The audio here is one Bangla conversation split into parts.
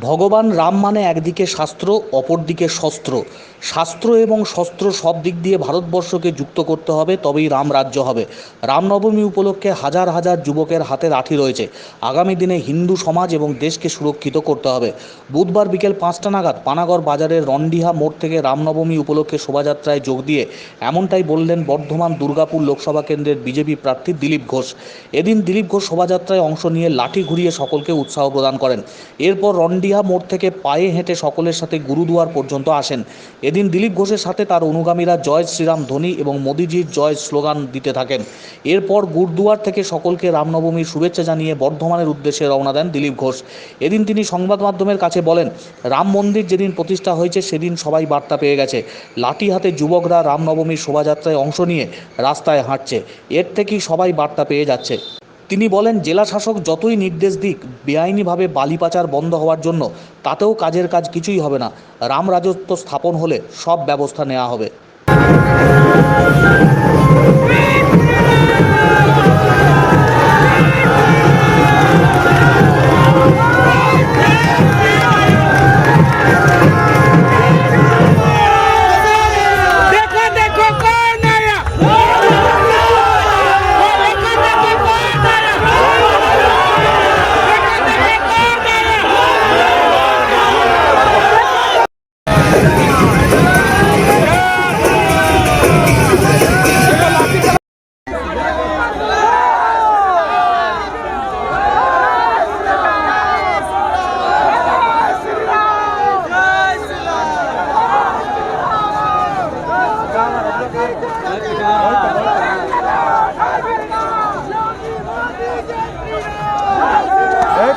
ভগবান রাম মানে একদিকে শাস্ত্র, অপরদিকে শস্ত্র। শাস্ত্র এবং শস্ত্র সব দিক দিয়ে ভারতবর্ষকে যুক্ত করতে হবে, তবেই রাম রাজ্য হবে। রামনবমী উপলক্ষে হাজার হাজার যুবকের হাতে লাঠি রয়েছে। আগামী দিনে হিন্দু সমাজ এবং দেশকে সুরক্ষিত করতে হবে। বুধবার বিকেল পাঁচটা নাগাদ পানাগড় বাজারের রন্ডিহা মোড় থেকে রামনবমী উপলক্ষে শোভাযাত্রায় যোগ দিয়ে এমনটাই বললেন বর্ধমান দুর্গাপুর লোকসভা কেন্দ্রের বিজেপি প্রার্থী দিলীপ ঘোষ। এদিন দিলীপ ঘোষ শোভাযাত্রায় অংশ নিয়ে লাঠি ঘুরিয়ে সকলকে উৎসাহ প্রদান করেন। এরপর রন্ডিহা মোড় থেকে পায়ে হেঁটে সকলের সাথে গুরুদুয়ার পর্যন্ত আসেন। এদিন দিলীপ ঘোষের সাথে তার অনুগামীরা জয় শ্রীরাম ধ্বনি এবং মোদিজির জয় স্লোগান দিতে থাকেন। এরপর গুরুদুয়ার থেকে সকলকে রামনবমীর শুভেচ্ছা জানিয়ে বর্ধমানের উদ্দেশ্যে রওনা দেন দিলীপ ঘোষ। এদিন তিনি সংবাদ মাধ্যমের কাছে বলেন, রাম মন্দির যেদিন প্রতিষ্ঠা হয়েছে, সেদিন সবাই বার্তা পেয়ে গেছে। লাঠি হাতে যুবকরা রামনবমীর শোভাযাত্রায় অংশ নিয়ে রাস্তায় হাঁটছে। এর থেকেই সবাই বার্তা পেয়ে যাচ্ছে। তিনি বলেন, জেলা শাসক যতই নির্দেশ দিক, বেআইনিভাবে বালি পাচার বন্ধ হওয়ার জন্য তাতেও কাজের কাজ কিছুই হবে না। রাম রাজত্ব স্থাপন হলে সব ব্যবস্থা নেওয়া হবে।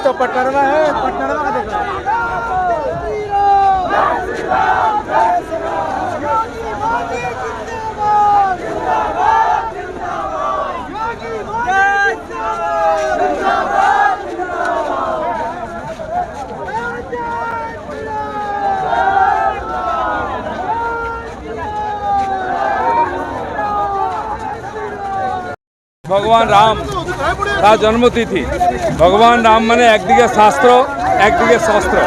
तो पटरवा है पटनवा का देखो ভগবান রাম, তার জন্মতিথি। ভগবান রাম মানে একদিকে শাস্ত্র, একদিকে শস্ত্র।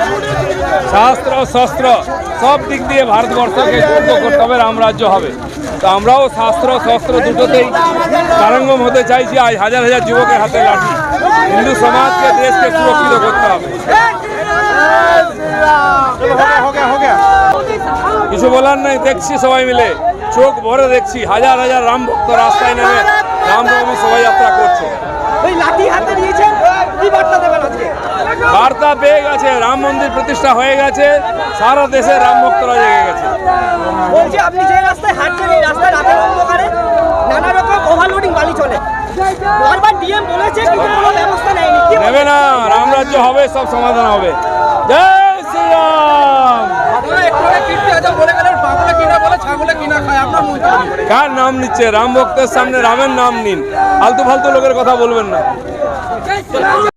শাস্ত্র, শস্ত্র, সব দিক দিয়ে ভারতবর্ষকে যুদ্ধ করতে হবে রামরাজ্য হবে। তো আমরাও শাস্ত্র, শস্ত্র দুটোতেই তারঙ্গম হতে চাইছি, আজ হাজার হাজার যুবকের হাতে লাঠি। হিন্দু সমাজকে, দেশকে সুরক্ষিত করতে হবে। কিছু বলার নাই, দেখছি সবাই মিলে। চোখ ভরে দেখছি, হাজার হাজার রাম ভক্ত রাস্তায় নেমে। রামনবমী শোভাযাত্রা করছে। ওই লাঠি হাতে নিয়েছেন কি বার্তা দেবেন আজকে? বার্তা পেয়ে গেছে রাম মন্দির প্রতিষ্ঠা হয়ে গেছে সারা দেশে রাম ভক্তরা জেগে গেছে। বলছি আপনি যে রাস্তায় হাঁটছেন এই রাস্তায় রাতের অন্ধকারে নানা রকম ওভারলোডিং বালি চলে। বারবার ডিএম বলেছে কিন্তু কোনো ব্যবস্থা নেয়নি। নেবে না রামরাজ্য হবে সব সমাধান হবে। জয়! কার। নাম নিচ্ছে? রাম ভক্তের সামনে রামের নাম নিন। ফালতু ফালতু লোকের কথা বলবেন না।